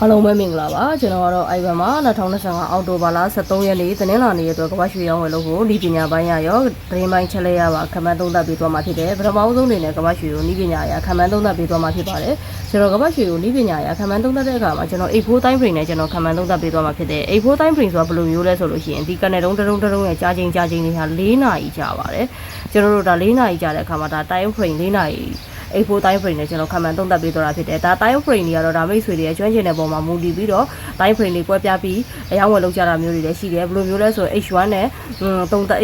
အားလုံးပဲမင်္ဂလာပါကျွန်တော်ကတော့ Ivan မှာ2025အောက်တိုဘာလ23ရက်နေ့တနင်္လာနေ့ရဲ့အတွက်ကမ္ဘာရွှေရောင်းဝယ်လို့ကိုဤပညာပိုင်းရရောဒရင်းပိုင်းချက်လက်ရပါခမန်းသုံးသပ်ပေးသွားမှာဖြစ်တယ်ပထမဆုံးအနေနဲ့ကမ္ဘာရွှေကိုဤပညာရခမန်းသုံးသပ်ပေးသွားမှာဖြစ်ပါတယ်ကျွန်တော်ကမ္ဘာရွှေကိုဤပညာရခမန်းသုံးသပ်တဲ့အခါမှာကျွန်တော်84 time frame နဲ့ကျွန်တော်ခမန်းသုံးသပ်ပေးသွားမှာဖြစ်တယ်84 time frame ဆိုတာဘယ်လိုမျိုးလဲဆိုလို့ရှိရင်ဒီကနေတုံးတုံးတုံးရဲ့ကြာချိန်ကြာချိန်တွေဟာ4နာရီကြာပါတယ်ကျွန်တော်တို့ဒါ4နာရီကြာတဲ့အခါမှာဒါ time frame 4နာရီ A4 time frame နဲ့ကျွန်တော်ခံမှန်သုံးသပ်ပေးတော့တာဖြစ်တယ်ဒါ time frame တွေကတော့ဒါမိတ်ဆွေတွေရဲ့ကျွမ်းကျင်တဲ့ပုံမှာမူတည်ပြီးတော့ time frame တွေကွဲပြားပြီးအယောင်းဝယ်လောက်ကြတာမျိုးတွေလည်းရှိတယ်ဘယ်လိုမျိုးလဲဆို H1 နဲ့သုံးသပ်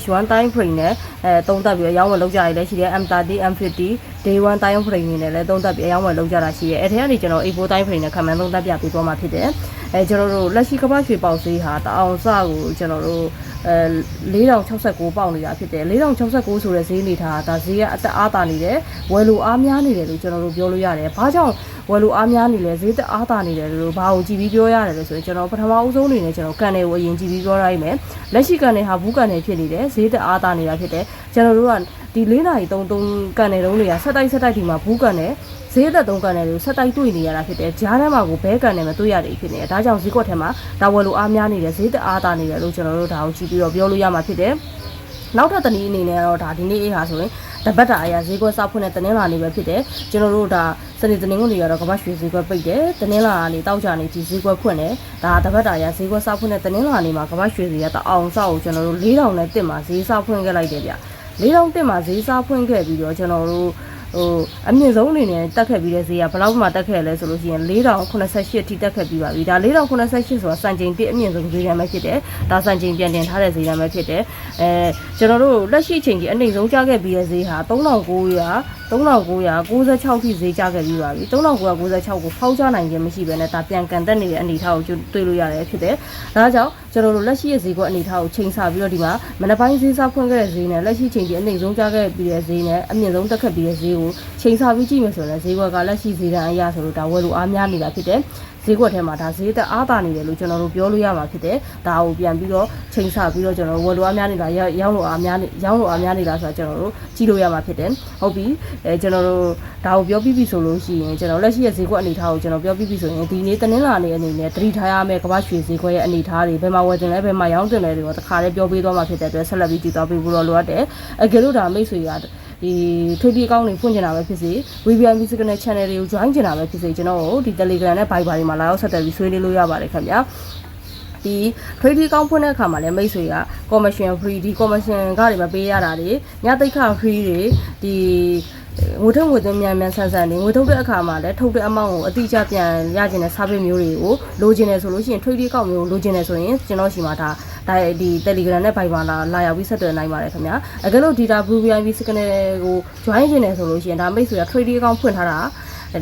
H1 time frame နဲ့အဲသုံးသပ်ပြီးအယောင်းဝယ်လောက်ကြရလည်းရှိတယ် M30 M50 day 1 time frame တွေနဲ့လည်းသုံးသပ်ပြီးအယောင်းဝယ်လောက်ကြတာရှိတယ်အဲထဲကနေကျွန်တော် A4 time frame နဲ့ခံမှန်သုံးသပ်ပြပေးသွားမှာဖြစ်တယ်အဲကျွန်တော်တို့လက်ရှိကမ္ဘာရွှေပေါက်ဈေးဟာတအောင်စကိုကျွန်တော်တို့ အဲ4069ပေါက်နေတာဖြစ်တယ်4069ဆိုတဲ့ဈေးနေထားတာဒါဈေးကအသက်အားတာနေတယ်ဝယ်လိုအားများနေတယ်လို့ကျွန်တော်တို့ပြောလို့ရတယ်ဘာကြောင့်ဝယ်လိုအားများနေလဲဈေးသက်အားတာနေတယ်လို့ဘာကိုကြည့်ပြီးပြောရတယ်လို့ဆိုရင်ကျွန်တော်ပထမအဦးဆုံးအနေနဲ့ကျွန်တော်ကန်တွေကိုအရင်ကြည့်ပြီးပြောရရင်လက်ရှိကန်တွေဟာဘူးကန်တွေဖြစ်နေတယ်ဈေးသက်အားတာနေတာဖြစ်တယ်ကျွန်တော်တို့ကဒီ၄နာရီ3 3ကန်တွေတုံးတွေကဆက်တိုက်ဆက်တိုက်ဒီမှာဘူးကန်တွေဈေးသက်သုံးကန်တယ်လို့ဆက်တိုက်တွေ့နေရတာဖြစ်တယ်။ဂျားထဲမှာကိုဘဲကန်တယ်မတွေ့ရတယ်ဖြစ်နေတယ်။ဒါကြောင့်ဈေးကွက်ထဲမှာဒါဝယ်လိုအားများနေတယ်ဈေးသက်အားတာနေတယ်လို့ကျွန်တော်တို့ဒါကိုကြည့်ပြီးတော့ပြောလို့ရမှာဖြစ်တယ်။နောက်ထပ်တနည်းအနေနဲ့ကတော့ဒါဒီနေ့အေးဟာဆိုရင်တပတ်တာအရာဈေးကွက်စဖွင့်တဲ့တနင်္လာနေ့ပဲဖြစ်တယ်။ကျွန်တော်တို့ဒါစနေတနင်္ဂနွေကတော့ကမ္ဘာရွှေဈေးကွက်ပိတ်တယ်။တနင်္လာနေ့တောက်ကြနေဒီဈေးကွက်ဖွင့်တယ်။ဒါတပတ်တာအရာဈေးကွက်စဖွင့်တဲ့တနင်္လာနေ့မှာကမ္ဘာရွှေဈေးကတအောင်ဆောက်ကိုကျွန်တော်တို့4000နဲ့တစ်မှာဈေးစဖွင့်ခဲ့လိုက်တယ်ဗျ။ 4000တစ်မှာဈေးစဖွင့်ခဲ့ပြီးတော့ကျွန်တော်တို့ဟိုအမြင့်ဆုံးအနေနဲ့တက်ခဲ့ပြီးတဲ့ဈေးကဘယ်လောက်မှတက်ခဲ့လဲဆိုလို့ရှိရင်4088ထိတက်ခဲ့ပြီးပါပြီဒါ4088ဆိုတာစံချိန်တစ်အမြင့်ဆုံးဈေးတန်းပဲဖြစ်တယ်ဒါစံချိန်ပြန်တင်ထားတဲ့ဈေးတန်းပဲဖြစ်တယ်အဲကျွန်တော်တို့လက်ရှိချိန်ကြီးအနှိမ်ဆုံးကျခဲ့ပြီးတဲ့ဈေးဟာ3900 3996ထိဈေးကျခဲ့ပြီးပါပြီ3996ကိုဖောက်ချနိုင်ခြင်းမရှိဘဲနဲ့ဒါပြန်ကန်တက်နေတဲ့အနေအထားကိုတွေ့လို့ရတယ်ဖြစ်တယ်ဒါကြောင့်ကျွန်တော်တို့လက်ရှိရဲ့ဈေးကွက်အနေအထားကိုချိန်ဆပြီးတော့ဒီမှာမနက်ပိုင်းဈေးစားဖွင့်ခဲ့တဲ့ဈေးနဲ့လက်ရှိချိန်ကြီးအနှိမ်ဆုံးကျခဲ့ပြီးတဲ့ဈေးနဲ့အမြင့်ဆုံးတက်ခဲ့ပြီးတဲ့ဈေးကိုချိန်ဆပြီးကြည့်မယ်ဆိုရင်ဈေးကွက်ကလက်ရှိဈေးတန်းအရဆိုလို့ဒါဝယ်လို့အားများနေတာဖြစ်တယ်ဈေးကွက်ထဲမှာဒါဈေးသက်အားတာနေတယ်လို့ကျွန်တော်တို့ပြောလို့ရမှာဖြစ်တယ်ဒါကိုပြန်ပြီးတော့ချိန်ဆပြီးတော့ကျွန်တော်တို့ဝယ်လို့အားများနေတာရောင်းလို့အားများနေရောင်းလို့အားများနေတာဆိုတော့ကျွန်တော်တို့ကြည့်လို့ရမှာဖြစ်တယ်ဟုတ်ပြီအဲကျွန်တော်တို့ဒါကိုပြောပြီးပြီဆိုလို့ရှိရင်ကျွန်တော်လက်ရှိရဲ့ဈေးကွက်အနေအထားကိုကျွန်တော်ပြောပြီးပြီဆိုရင်ဒီနေ့တနင်္လာနေ့အနေနဲ့တတိထားရမယ့်ကမ္ဘာရွှေဈေးကွက်ရဲ့အနေအထားတွေဘယ်မှာဝယ်တင်လဲဘယ်မှာရောင်းတင်လဲတွေကိုတခါလေးပြောပေးသွားမှာဖြစ်တဲ့အတွက်ဆက်လက်ပြီးကြည့်သွားပေးဖို့တော့လိုအပ်တယ်အကယ်လို့ဒါမိတ်ဆွေကဒီထွေးပြေးကောင်းတွေဖွင့်ကျင်တာပဲဖြစ်စေ VVI Music နဲ့ channel တွေကို join ကျင်တာပဲဖြစ်စေကျွန်တော်တို့ဒီ Telegram နဲ့ Viber တွေမှာလာရောက်ဆက်သွယ်ပြီးဆွေးနွေးလို့ရပါတယ်ခင်ဗျာဒီ trade ကောင်းဖွင့်တဲ့အခါမှာလည်းမိတ်ဆွေက commission free ဒီ commission ကတွေမပေးရတာတွေညတိတ်ခ free တွေဒီ ငွေထုတ်ငွေသွင်းမြန်မြန်ဆန်ဆန်နေငွေထုတ်တဲ့အခါမှာလည်းထုတ်တဲ့အမောင့်ကိုအတိအကျပြန်ရကျင်တဲ့ service မျိုးတွေကိုလိုချင်တယ်ဆိုလို့ရှိရင် trade ကောက်မျိုးလိုချင်တယ်ဆိုရင်ကျွန်တော်ရှိမှာဒါဒါဒီ Telegram နဲ့ Viber လာလာရောက်ပြီးဆက်သွယ်နိုင်ပါတယ်ခင်ဗျာအကယ်လို့ဒီတာ Blue VIP signal ကို join ကျင်တယ်ဆိုလို့ရှိရင်ဒါမိတ်ဆွေက trade account ဖွင့်ထားတာ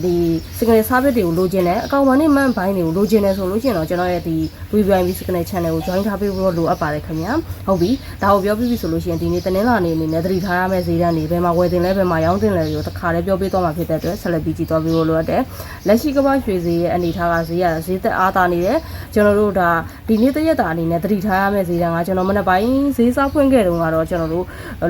ဒီ signal service တွေကိုလိုချင်တယ်အကောင့်ဘာနဲ့မှန်ဘိုင်းတွေကိုလိုချင်တယ်ဆိုလို့ရှိရင်တော့ကျွန်တော်ရဲ့ဒီ VVIP signal channel ကို join ထားပေးဖို့လိုအပ်ပါတယ်ခင်ဗျာဟုတ်ပြီဒါကိုပြောပြပြီဆိုလို့ရှိရင်ဒီနေ့တနင်္လာနေ့အနေနဲ့သတိထားရမယ့်ဈေးတန်းတွေဘယ်မှာဝယ်တင်လဲဘယ်မှာရောင်းတင်လဲတွေကိုတစ်ခါလေးပြောပြသွားမှာဖြစ်တဲ့အတွက်ဆက်လက်ပြီးကြည့်သွားပေးဖို့လိုအပ်တယ်လက်ရှိကမ္ဘာရွှေဈေးရဲ့အနေထားကဈေးရဈေးသက်အားသာနေတယ်ကျွန်တော်တို့ဒါဒီနေ့တရက်တာအနေနဲ့သတိထားရမယ့်ဈေးတန်းကကျွန်တော်မနေ့ပိုင်းဈေးစားဖွင့်ခဲ့တုန်းကတော့ကျွန်တော်တို့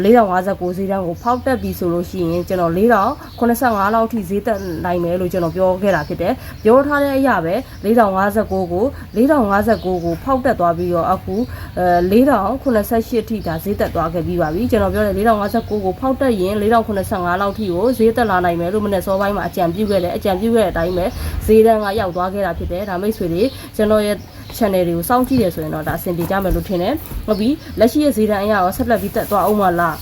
4059ဈေးတန်းကိုဖောက်တက်ပြီးဆိုလို့ရှိရင်ကျွန်တော်4085လောက်ထိဈေးသက်နိုင်မယ်လို့ကျွန်တော်ပြောခဲ့တာဖြစ်တယ်ပြောထားတဲ့အရာပဲ4059ကို4059ကိုဖောက်တက်သွားပြီးတော့အခုအဲ4088ထိဒါဈေးသက်သွားခဲ့ပြီးပါပြီကျွန်တော်ပြောတယ်4059ကိုဖောက်တက်ရင်4085လောက်ထိကိုဈေးသက်လာနိုင်မယ်လို့မနေ့စောပိုင်းမှာအကြံပြုခဲ့တယ်အကြံပြုခဲ့တဲ့အတိုင်းပဲဈေးတန်းကရောက်သွားခဲ့တာဖြစ်တယ်ဒါမိတ်ဆွေတွေကျွန်တော်ရဲ့ channel တွေကိုစောင့်ကြည့်ရဆိုရင်တော့ဒါအဆင်ပြေကြမယ်လို့ထင်တယ်ဟုတ်ပြီလက်ရှိရဲ့ဈေးတန်းအရာရောဆက်လက်ပြီးတက်သွားအောင်မလား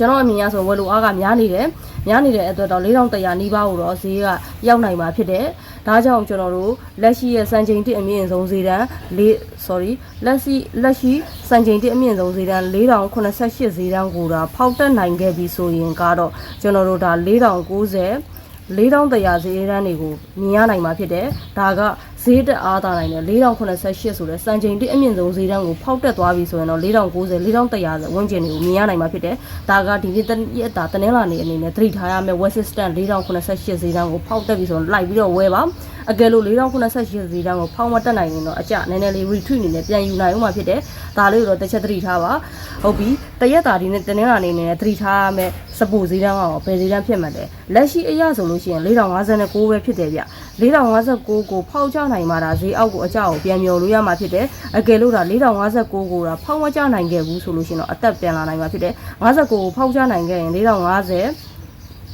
ကျွန်တော်အမြင်ရဆိုဝယ်လိုအားကများနေတယ်များနေတဲ့အတွက်တော့4100နီးပါးကိုတော့ဈေးကရောက်နိုင်မှာဖြစ်တယ်။ဒါကြောင့်ကျွန်တော်တို့လက်ရှိရဲ့စံချိန်တစ်အမြင့်ဆုံးဈေးတန်း၄ sorry လက်ရှိလက်ရှိစံချိန်တစ်အမြင့်ဆုံးဈေးတန်း4088ဈေးတန်းကိုတော့ဖောက်တက်နိုင်ခဲ့ပြီဆိုရင်ကတော့ကျွန်တော်တို့ဒါ4090 4000တရားဈေးတန်းတွေကိုမြင်ရနိုင်မှာဖြစ်တယ်။ဒါက ဈေးတက်အားသာနိုင်တယ်4088ဆိုတဲ့စံချိန်တစ်အမြင့်ဆုံးဈေးတန်းကိုဖောက်တက်သွားပြီဆိုရင်တော့4090 4100ဝန်းကျင်တွေကိုမြင်ရနိုင်မှာဖြစ်တယ်။ဒါကဒီနေ့တရက်တာတနင်္လာနေ့အနေနဲ့သတိထားရမယ့် West Stand 4088ဈေးတန်းကိုဖောက်တက်ပြီဆိုရင်လိုက်ပြီးတော့ဝယ်ပါ။အကယ်လို့4088ဈေးတန်းကိုဖောက်မတက်နိုင်ရင်တော့အကြနည်းနည်းလေး retreat အနေနဲ့ပြန်ယူနိုင်ဦးမှာဖြစ်တယ်။ဒါလေးကိုတော့တစ်ချက်သတိထားပါ။ဟုတ်ပြီ။ တရက်တာဒီနေ့တနင်္လာနေ့နဲ့သတိထားရမယ်စပူဈေးတန်းကတော့ဘယ်ဈေးတန်းဖြစ်မှန်းလဲလက်ရှိအရဆိုလို့ရှိရင်4059ပဲဖြစ်တယ်ဗျ4059ကိုဖောက်ချနိုင်မှဒါဈေးအောက်ကိုအကြောက်ကိုပြန်မျောလို့ရမှာဖြစ်တယ်အကယ်လို့ဒါ4059ကိုဒါဖောက်မချနိုင်ခဲ့ဘူးဆိုလို့ရှိရင်တော့အသက်ပြန်လာနိုင်မှာဖြစ်တယ်59ကိုဖောက်ချနိုင်ခဲ့ရင်4050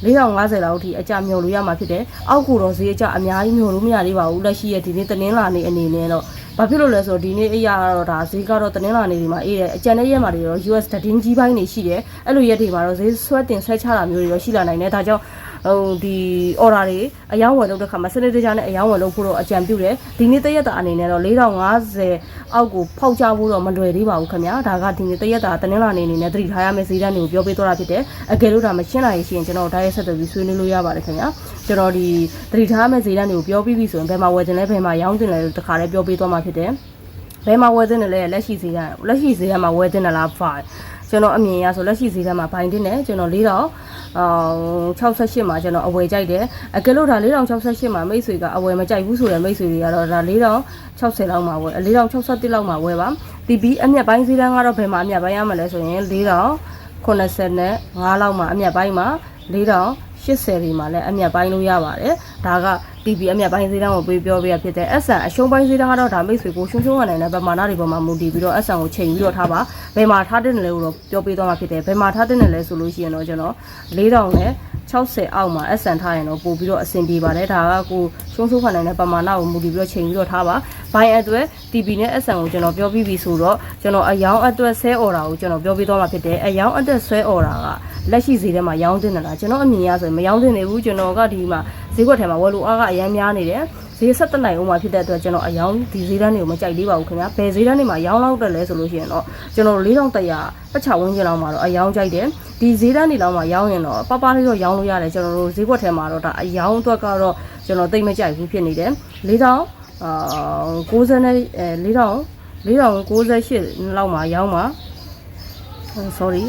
450လောက်အထိအကြမျောလို့ရမှာဖြစ်တယ်။အောက်ကိုတော့ဈေးအကြအများကြီးမျောလို့မရသေးပါဘူး။လက်ရှိရဲ့ဒီနေ့တနင်္လာနေ့အနေနဲ့တော့ ဘာဖြစ်လို့လဲဆိုတော့ဒီနေ့အရာကတော့ဒါဈေးကတော့တနင်္လာနေ့ဒီမှာအေးတယ်အကြံတဲ့ရက်မှာတွေတော့ US သတင်းကြီးပိုင်းတွေရှိတယ်။အဲ့လိုရက်တွေမှာတော့ဈေးဆွဲတင်ဆွဲချတာမျိုးတွေတော့ရှိလာနိုင်တယ်။ဒါကြောင့်ဟိုဒီ order တွေအယောင်းဝယ်လုပ်တဲ့ခါမှာစနစ်တကျနဲ့အယောင်းဝယ်လုပ်ဖို့တော့အကြံပြုတယ်။ဒီနေ့တရက်တာအနေနဲ့တော့4050 အောက်ကိုဖောက်ချဖို့တော့မလွယ်သေးပါဘူးခင်ဗျာ။ဒါကဒီနေ့တရက်တာတနင်္လာနေ့အနေနဲ့သတိထားရမယ့်ဈေးတန်းတွေကိုပြောပေးသွားတာဖြစ်တယ်။အကယ်လို့ဒါမရှင်းနိုင်ရင်ကျွန်တော်ဒါရိုက်ဆက်သွယ်ပြီးဆွေးနွေးလို့ရပါတယ်ခင်ဗျာ။ကျွန်တော်ဒီသတိထားရမယ့်ဈေးတန်းတွေကိုပြောပြီးပြီဆိုရင်ဘယ်မှာဝယ်တင်လဲဘယ်မှာရောင်းတင်လဲတခါလေးပြောပေးသွားမှာဖြစ်တယ်။ဘယ်မှာဝယ်တင်တယ်လဲလက်ရှိဈေးကလက်ရှိဈေးကမှာဝယ်တင်တယ်လားဖိုင် ကျွန်တော်အမြင်ရဆိုလက်ရှိဈေးကမှာဘိုင်းတင်တယ်ကျွန်တော်၄တောင်အော်68မှာကျွန်တော်အဝယ်ကြိုက်တယ်အကယ်လို့ဒါ၄တောင်68မှာမိတ်ဆွေကအဝယ်မကြိုက်ဘူးဆိုတဲ့မိတ်ဆွေတွေကတော့ဒါ၄တောင်60လောက်မှာဝယ်၄တောင်61လောက်မှာဝယ်ပါ TB အမြက်ပိုင်းဈေးတန်းကတော့ဘယ်မှာအမြက်ပိုင်းရမလဲဆိုရင်၄တောင်85လောက်မှာအမြက်ပိုင်းမှာ၄တောင်80ဒီမှာလည်းအမြက်ပိုင်းလို့ရပါတယ်ဒါက TB အမြက်ပိုင်းဈေးတန်းကိုပေးပြောပြရဖြစ်တဲ့ SN အရှုံးပိုင်းဈေးတန်းကတော့ဒါမိတ်ဆွေကိုရှုံးရှုံးရနိုင်တဲ့ပမာဏတွေပေါ်မှာမူတည်ပြီးတော့ SN ကိုချိန်ပြီးတော့ထားပါဘယ်မှာထားတဲ့လဲလို့တော့ပြောပေးသွားမှာဖြစ်တယ်ဘယ်မှာထားတဲ့လဲဆိုလို့ရှိရင်တော့ကျွန်တော်၄တောင်နဲ့ 60အောက်မှာ SN ထားရင်တော့ပို့ပြီးတော့အဆင်ပြေပါတယ်ဒါကကိုရှုံးရှုံးခံနိုင်တဲ့ပမာဏကိုမူတည်ပြီးတော့ချိန်ပြီးတော့ထားပါဘိုင်အတွက် TB နဲ့ SN ကိုကျွန်တော်ပြောပြီးပြီဆိုတော့ကျွန်တော်အယောင်အတွက်ဆဲ order ကိုကျွန်တော်ပြောပေးသွားမှာဖြစ်တယ်အယောင်အတွက်ဆဲ order ကလက်ရှိဈေးထဲမှာရောင်းတင်တယ်လားကျွန်တော်အမြင်ရဆိုရင်မရောင်းတင်နေဘူးကျွန်တော်ကဒီမှာဈေးကွက်ထဲမှာဝယ်လို့အားကအရင်များနေတယ် ဈေးဆက်တက်နိုင်အောင်မှာဖြစ်တဲ့အတွက်ကျွန်တော်အယောင်ဒီဈေးတန်းတွေကိုမကြိုက်သေးပါဘူးခင်ဗျာဘယ်ဈေးတန်းတွေမှာရောင်းလောက်တယ်လဲဆိုလို့ရှိရင်တော့ကျွန်တော်4100ပတ်ချဝန်းကျင်လောက်မှာတော့အယောင်ကြိုက်တယ်ဒီဈေးတန်းတွေလောက်မှာရောင်းရင်တော့ပပလေးတော့ရောင်းလို့ရတယ်ကျွန်တော်တို့ဈေးကွက်ထဲမှာတော့ဒါအယောင်အတွက်ကတော့ကျွန်တော်သိမ့်မကြိုက်ဘူးဖြစ်နေတယ်4000အာ60နဲ့အဲ4000 4098လောက်မှာရောင်းမှာ sorry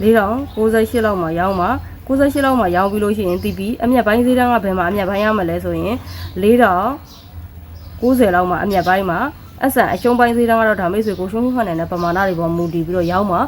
4098လောက်မှာရောင်းမှာ 98လောက်မှာရောင်းပြီးလို့ရှိရင် TP အမြက်ပိုင်းဈေးတန်းကဘယ်မှာအမြက်ပိုင်းရမလဲဆိုရင်4090လောက်မှာအမြက်ပိုင်းမှာအဆန်အရှုံးပိုင်းဈေးတန်းကတော့ဒါမိတ်ဆွေကိုရှုံးရှုံးခန့်နေတဲ့ပမာဏတွေပေါ်မူတည်ပြီးတော့ရောင်းမှာ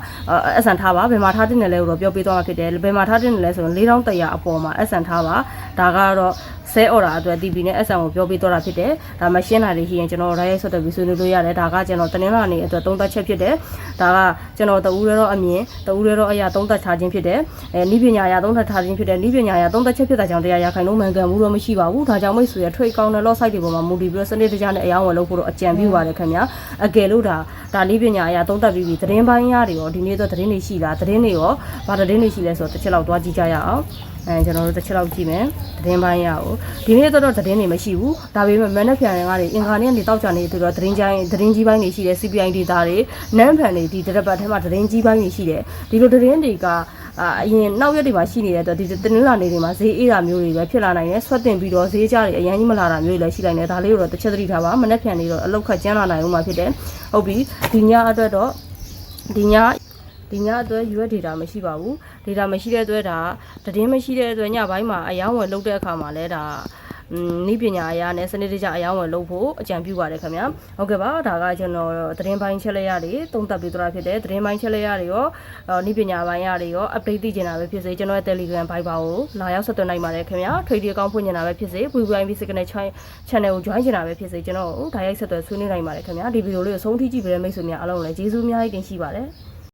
အဆန်ထားပါဘယ်မှာထားတင်တယ်လဲလို့တော့ပြောပြသွားမှာဖြစ်တယ်ဘယ်မှာထားတင်တယ်လဲဆိုရင်4100အပေါ်မှာအဆန်ထားပါဒါကတော့ ဆဲ order အတွက် TP နဲ့ SN ကိုပြောပြသွားတာဖြစ်တယ်ဒါမှရှင်းတာတွေရှိရင်ကျွန်တော် right ဆက်တက်ပြီးဆွေးနွေးလို့ရတယ်ဒါကကျွန်တော်တနင်္လာနေ့အတွက်သုံးသပ်ချက်ဖြစ်တယ်ဒါကကျွန်တော်တဦးရဲတော့အမြင်တဦးရဲတော့အရာသုံးသပ်ထားခြင်းဖြစ်တယ်အဲဤပညာအရာသုံးသပ်ထားခြင်းဖြစ်တယ်ဤပညာအရာသုံးသပ်ချက်ဖြစ်တာကြောင့်တရားရခိုင်လုံးမှန်ကန်မှုတော့မရှိပါဘူးဒါကြောင့်မိတ်ဆွေရ trade counter lot site တွေပေါ်မှာမူတည်ပြီးတော့စနစ်တကျနဲ့အယောင်းဝယ်လုပ်ဖို့တော့အကြံပြုပါတယ်ခင်ဗျာအကယ်လို့ဒါဒါဤပညာအရာသုံးသပ်ပြီးပြီသတင်းပိုင်းရတွေရောဒီနေ့တော့သတင်းတွေရှိလားသတင်းတွေရောဘာသတင်းတွေရှိလဲဆိုတော့တစ်ချက်လောက်တွားကြည့်ကြရအောင်အဲကျွန်တော်တို့တစ်ချက်လောက်ကြည့်မယ်သတင်းပိုင်းရအောင်ဒီနေ့တော့သတင်းတွေမရှိဘူးဒါပေမဲ့မနက်ဖြန်ကတွေအင်္ဂါနေ့ကနေတောက်ကြနေသူတော့သတင်းချိုင်းသတင်းကြီးပိုင်းတွေရှိတယ် CPI ဒေတာတွေနန်းဖန်တွေဒီတရက်ပတ်ထဲမှာသတင်းကြီးပိုင်းတွေရှိတယ်ဒီလိုသတင်းတွေကအာအရင်နောက်ရက်တွေမှာရှိနေတဲ့အတွက်ဒီတင်းနလာနေတွေမှာဈေးအေးတာမျိုးတွေပဲဖြစ်လာနိုင်တယ်ဆွတ်တင်ပြီးတော့ဈေးကြတွေအရင်ကြီးမလာတာမျိုးတွေလည်းရှိနိုင်တယ်ဒါလေးကိုတော့တစ်ချက်သတိထားပါမနက်ဖြန်နေတော့အလောက်ခတ်ကျန်းလာနိုင်ဦးမှာဖြစ်တယ်ဟုတ်ပြီဒီညအတွက်တော့ဒီည ဒီညအတွက် US data မရှိပါဘူး data မရှိတဲ့အတွက်ဒါသတင်းမရှိတဲ့အတွက်ညပိုင်းမှာအယောင်းဝယ်လုပ်တဲ့အခါမှာလဲဒါอืมနိပညာအရာနဲ့စနစ်တကျအယောင်းဝယ်လုပ်ဖို့အကြံပြုပါတယ်ခင်ဗျာဟုတ်ကဲ့ပါဒါကကျွန်တော်သတင်းပိုင်းချက်လက်ရတွေတုံးတက်ပြီးတော့ဖြစ်တယ်သတင်းပိုင်းချက်လက်ရတွေရောနိပညာပိုင်းရတွေရော update သိချင်တာပဲဖြစ်စေကျွန်တော်ရဲ့ Telegram Viber ကိုလာရောက်ဆက်သွယ်နိုင်ပါတယ်ခင်ဗျာ trade အကောင့်ဖွင့်နေတာပဲဖြစ်စေ VVIP Signal Channel ကို join ချင်တာပဲဖြစ်စေကျွန်တော်ဒါရိုက်ဆက်သွယ်ဆွေးနွေးနိုင်ပါတယ်ခင်ဗျာဒီဗီဒီယိုလေးကိုဆုံးထိကြည့်ပေးတဲ့မိတ်ဆွေများအားလုံးလည်းကျေးဇူးအများကြီးတင်ရှိပါတယ်